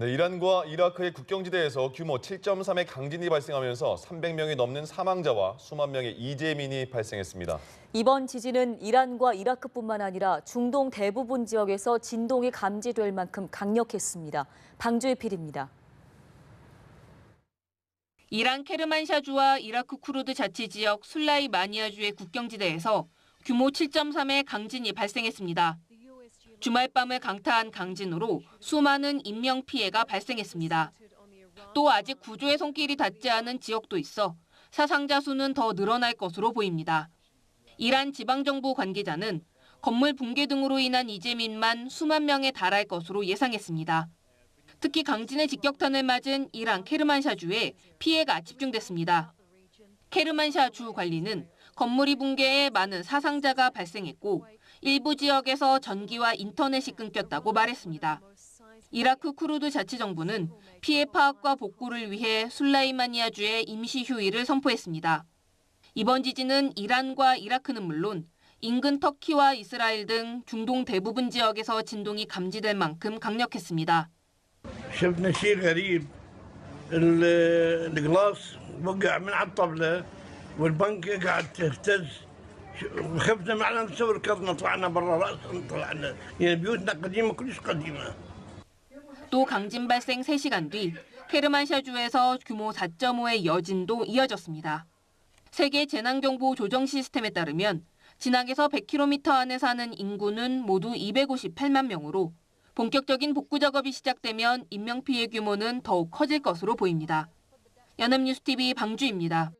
네, 이란과 이라크의 국경지대에서 규모 7.3의 강진이 발생하면서 300명이 넘는 사망자와 수만 명의 이재민이 발생했습니다. 이번 지진은 이란과 이라크뿐만 아니라 중동 대부분 지역에서 진동이 감지될 만큼 강력했습니다. 방주의 필입니다. 이란 케르만샤주와 이라크 쿠르드 자치 지역 술라이 마니아주의 국경지대에서 규모 7.3의 강진이 발생했습니다. 주말 밤을 강타한 강진으로 수많은 인명 피해가 발생했습니다. 또 아직 구조의 손길이 닿지 않은 지역도 있어 사상자 수는 더 늘어날 것으로 보입니다. 이란 지방정부 관계자는 건물 붕괴 등으로 인한 이재민만 수만 명에 달할 것으로 예상했습니다. 특히 강진의 직격탄을 맞은 이란 케르만샤주에 피해가 집중됐습니다. 케르만샤 주 관리는 건물이 붕괴해 많은 사상자가 발생했고 일부 지역에서 전기와 인터넷이 끊겼다고 말했습니다. 이라크 쿠르드 자치정부는 피해 파악과 복구를 위해 술라이마니아주에 임시 휴일을 선포했습니다. 이번 지진은 이란과 이라크는 물론 인근 터키와 이스라엘 등 중동 대부분 지역에서 진동이 감지될 만큼 강력했습니다. شفنا شيء غريب ال- القلاص وقع من على الطبلة والبنكة قاعد تهتز ش- خفنا معنا نسوي ركضنا طلعنا برا رأسا طلعنا يعني بيوتنا قديمة كلش قديمة 또 강진 발생 3시간 뒤 케르만샤주에서 규모 4.5의 여진도 이어졌습니다. 세계 재난경보 조정 시스템에 따르면 진앙에서 100km 안에 사는 인구는 모두 258만 명으로 본격적인 복구 작업이 시작되면 인명피해 규모는 더욱 커질 것으로 보입니다. 연합뉴스TV 방주입니다.